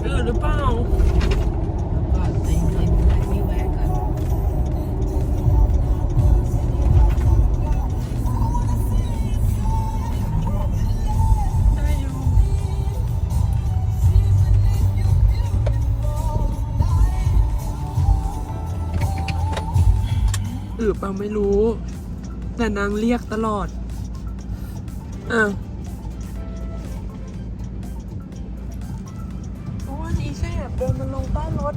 เนอื่นหรือเปล่าอือเปล่าไม่รู้ แต่นางเรียกตลอด อ้าว เดินมันลงใต้รถ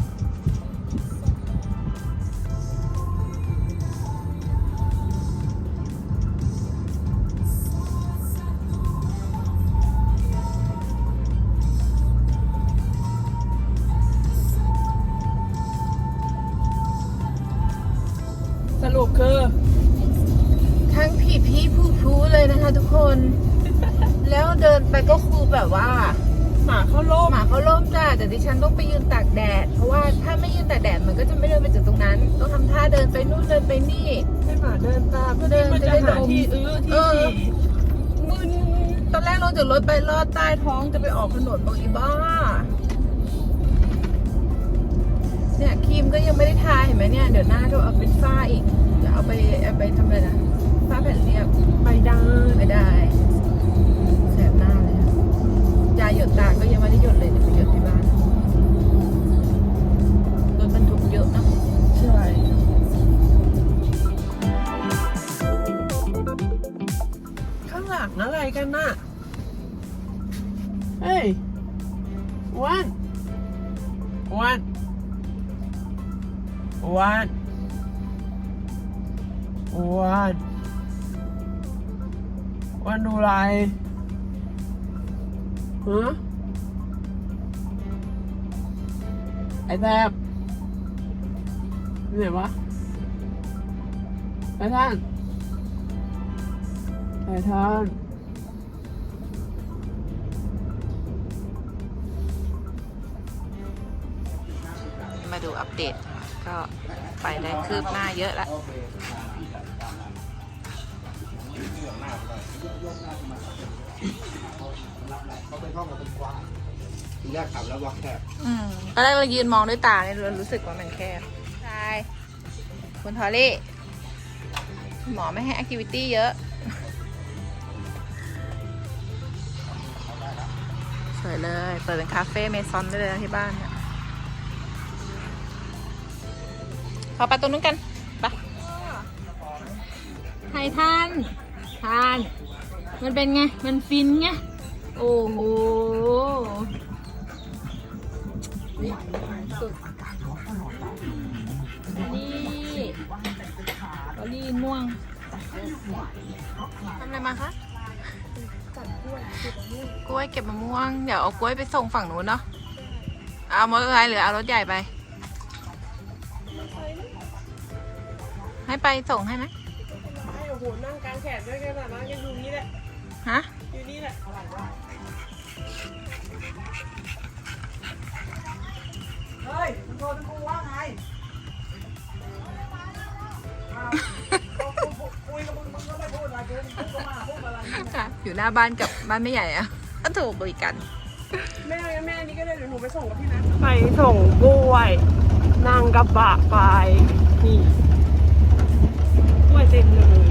สรุปคือทั้งผีพี่ผู้พูเลยนะคะทุกคน แล้วเดินไปก็คือแบบว่า หมาเข้าร่มหมาเขาล่มจ้าแต่ดิฉันต้องไปยืนตากแดด เพราะว่าถ้าไม่ยืนตากแดดมันก็จะไม่เดินไปจากตรงนั้น ต้องทำท่าเดินไปนู่นเดินไปนี่ ให้หมาเดินตามเพื่อเดิที่นมันจะจะได้หาดมที่อื้อเอที่อฉี่มึนตอนแรกลงจากรถไปลอดใต้ท้องจะไปออกถนนบอกอีบ้า เนี่ยครีมก็ยังไม่ได้ทาเห็นไหมเนี่ย เดี๋ยวหน้าก็เอาเป็นฝ้าอีกเดี๋ยวเอาไปเอาไปทำอะไรนะฝ้าแผ่นเรียบไปได้ไม่ได้ วันวันวันวันดูอะไรฮะไอ้แทบเหนื่ยวะไอ้ท่านไอ้ท่าน ดูอัปเดตก็ไปได้คืบหน้าเยอะแล้วทีแรกขับแล้ววักแคบอืมตอนแรกเรายืนมองด้วยตาเนี่ยเรารู้สึกว่ามันแคบใช่คุณทอรี่หมอไม่ให้แอคทิวิตี้เยอะ สวยเลย เปิดเป็นคาเฟ่เมซอนได้เลยนะที่บ้านเนี่ย ขอไปตรงนู้นกันไปไททันทาน มันเป็นไง มันฟินไง โอ้โหสุดนี่ลอรี่ม่วงทำอะไรมาคะกล้วยเก็บมะม่วง เดี๋ยวเอากล้วยไปส่งฝั่งนู้นเนาะ เอามอเตอร์ไซค์หรือเอารถใหญ่ไป ให้ไปส่งให้ไหมให้โอ้โหนั่งกลางแขนด้วยกันแบบนั้นกันอยู่นี่แหละฮะอยู่นี่แหละเฮ้ยมึงโทรเป็นกูว่าไงคุยกับมึงมึงก็ไม่พูดอะไรกูมึงก็มาพูดอะไรอยู่หน้าบ้านกับบ้านไม่ใหญ่อะก็ถูกบริกันแม่แม่นี่ก็ได้เดี๋ยวหนูไปส่งกับพี่นัทไปส่งกล้วยนั่งกระบะไปนี่ กล้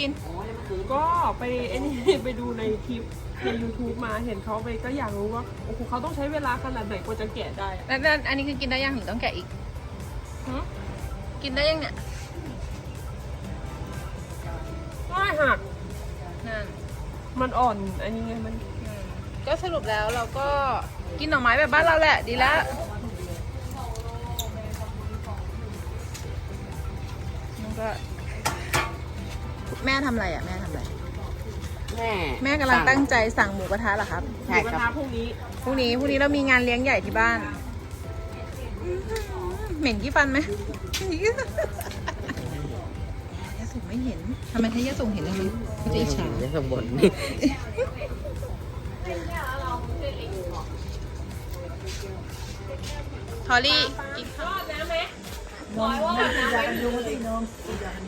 ก็จะกิน ก็ไปไอ้นี่ไปดูในคลิปใน YouTube มาเห็นเขาไปก็อยากรู้ว่าโอ้โหเขาต้องใช้เวลาขนาดไหนกว่าจะแกะได้อะแล้วแล้วอันนี้คือกินได้ยังถึงต้องแกะอีกฮะกินได้ยังเนี่ยไม่หักนั่นมันอ่อนอันนี้ไงมันอืมก็สรุปแล้วเราก็กินหน่อไม้แบบบ้านเราแหละ ดีแล้ว มันก็ แม่ทำอะไรอะแม่ทำอะไร แม่แม่กำลังตั้งใจสั่งหมูกระทะเหรอครับหมูกระทะพรุ่งนี้พรุ่งนี้พรุ่งนี้เรามีงานเลี้ยงใหญ่ที่บ้าน เหม็นขี้ฟันไหมยาสูงไม่เห็นทำไมถ้ายาสูงเห็นเลยมันจะอิจฉาจะสมบูรณ์ทอรี่กินข้าว รอดนะไหมนมนมยากันยุงสินม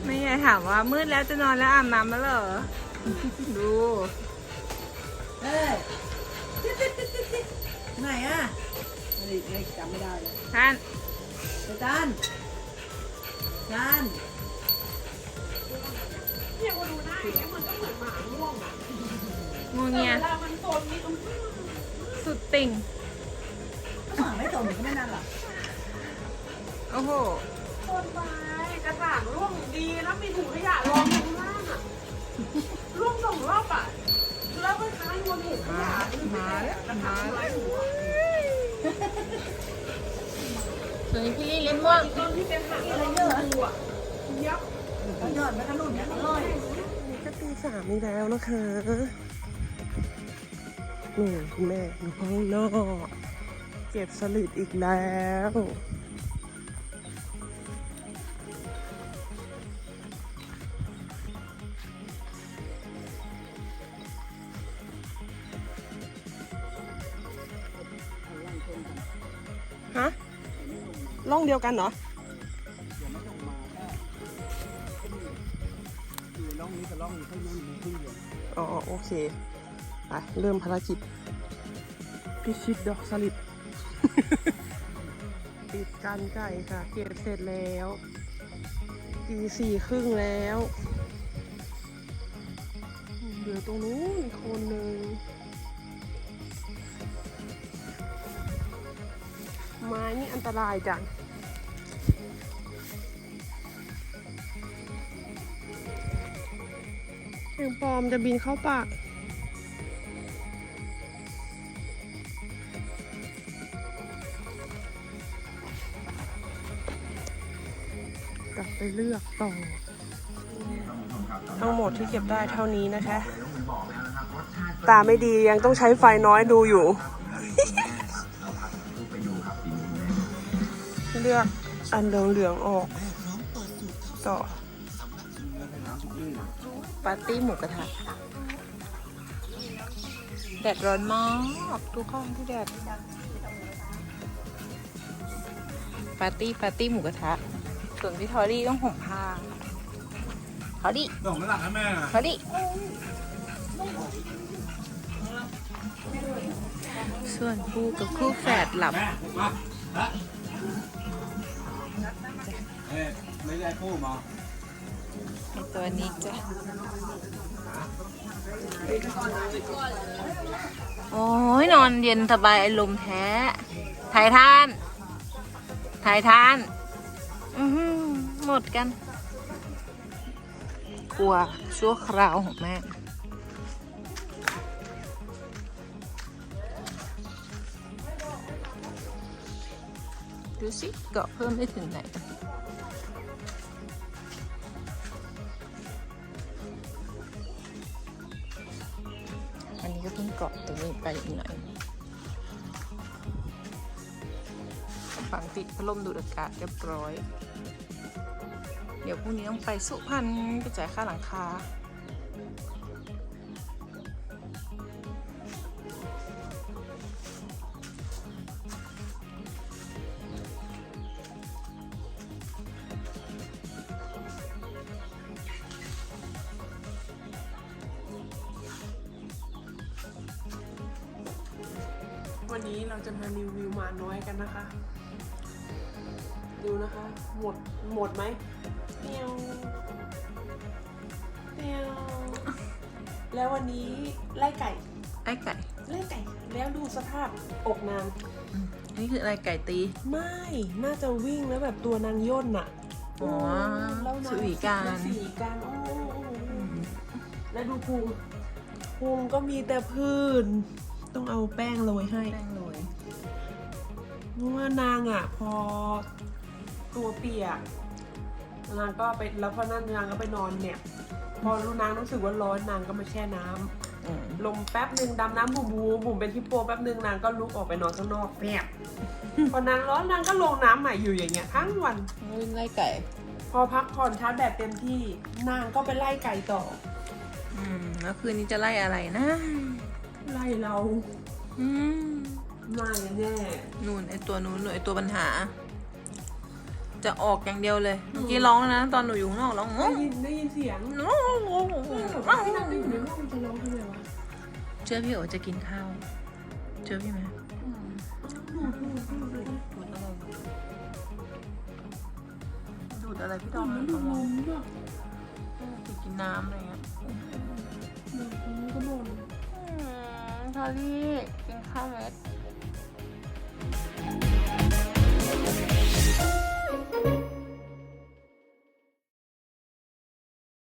ไม่ใช่ถามว่ามืดแล้วจะนอนแล้วอาบน้ำแล้วเหรอ ดูเฮ้ยไหนอะนี่นี่จำไม่ได้เลยท่านเดี๋ยวจันจันเนี่ยพอดูหน้าอย่างเงี้ยมันก็เหมือนหมาง่วงอะงูแต่เงียเวลามันโซนนี่ต้องสุดติ่งหมาไม่ตรงก็ไม่นั่นหรอก โอ้โหโซนไปกระถางร่วงดีแล้วมีถุงขยะรองอยู่ข้างล่างอะร่วงสองรอบอะแล้วก็ค้างบนถุงขยะมาแล้วกระถางไม้หัวส่วนนี้พี่ลี่เล่นม่วงตอนที่เป็นหางอะไรเยอะอะยับเขาหย่อนไปขนุนเนี่ยอร่อยนี่ก็ตีสามนี่แล้วนะคะนี่คุณแม่อยู่ข้างนอกเก็บสลิดอีกแล้ว องเดียวกันเหรอคือร่องนี้กับร่องนี้เขายุ่งมีครึ่เดียวอ๋อโอเคไปเริ่มภารกิจพิชิตดอกสลิด ปิดกันไก่ค่ะ เก็บเสร็จแล้วตีสี่ครึ่งแล้วเหลือตรงนู้นอีกคนหนึ่งไม้นี่อันตรายจัง งปลอมจะบินเข้าปากกลับไปเลือกต่อ ทั้งหมดที่เก็บได้เท่านี้นะคะ ตาไม่ดียังต้องใช้ไฟน้อยดูอยู่ เลือกอันเหลืองๆออก ต่อ ปาร์ตี้หมูกระทะแดดร้อนมากทุกคนที่แดดปาร์ตี้ปาร์ตี้หมูกระทะส่วนพี่ทอรี่ต้องห่มผ้าทอรี่ส่งมาหลังให้แม่ทอรี่ส่วนคู่กับคู่แฝดหลับแม่มาเอ้ยไม่ได้คู่มาใน ตัวนี้จ้ะโอ้ยนอนเย็นสบายอารมณ์แท้ ถ่ายท่าน ถ่ายท่าน อือหือหมดกัน กลัวชั่วคราวของแม่ดูสิเกาะเพิ่มได้ถึงไหน ก็เพิ่งเกาะตรงนี้ไปอีกหน่อยฝังติดพัดลมดูดอากาศเรียบร้อย เดี๋ยวพรุ่งนี้ต้องไปสุพรรณไปจ่ายค่าหลังคา วันนี้เราจะมารีวิวหมาน้อยกันนะคะ ดูนะคะ หมดหมดไหมเตียวเตียวแล้ววันนี้ไล่ไก่ไอ้ไก่ไล่ไก่ แล้วดูสภาพอกนางอันนี้คืออะไรไก่ตี ไม่ น่าจะวิ่งแล้วแบบตัวนางย่นอะอ๋อแล้วนางสวีการสวีการโอ้โหแล้วดูพุงพุงก็มีแต่พื้น ต้องเอาแป้งโรยให้แป้งโรยเพราะว่านางอะ พอตัวเปียกนางก็ไปแล้วพอนั่นนางก็ไปนอนเนี่ย พอรู้นางรู้สึกว่าร้อนนางก็มาแช่น้ำอืมลงแป๊บหนึ่งดำน้ำบุ๋มบูบุ๋มเป็นฮิปโปแป๊บหนึ่งนางก็ลุกออกไปนอนข้างนอกแป๊บพอนางร้อนนางก็ลงน้ำใหม่อยู่อย่างเงี้ยทั้งวันวิ่งไล่ไก่ พอพักผ่อนชาร์จแบตเต็มที่นางก็ไปไล่ไก่ต่อ อืมแล้วคืนนี้จะไล่อะไรนะน ไล่เราอืมไม่แน่นู่นไอตัวนู้นนู่นไอตัวปัญหา จะออกอย่างเดียวเลยเมื่อกี้ร้องแล้วนะ ตอนหนูอยู่ข้างนอกร้องงได้งยินได้ยินเสียงงเออที่นั่งอยู่ในห้องจะร้องทำไมวะเชื่อพี่โอจะกินข้าวเชื่อพี่ไหมดูดดูดดูดดูดดูดอะไรดูดอะไรพี่ดดูอดมมันดูดลมด้วยกินน้ำอะไรเงี้ยดูดมันก็บ่น ทอรี่กินข้าวเม็ด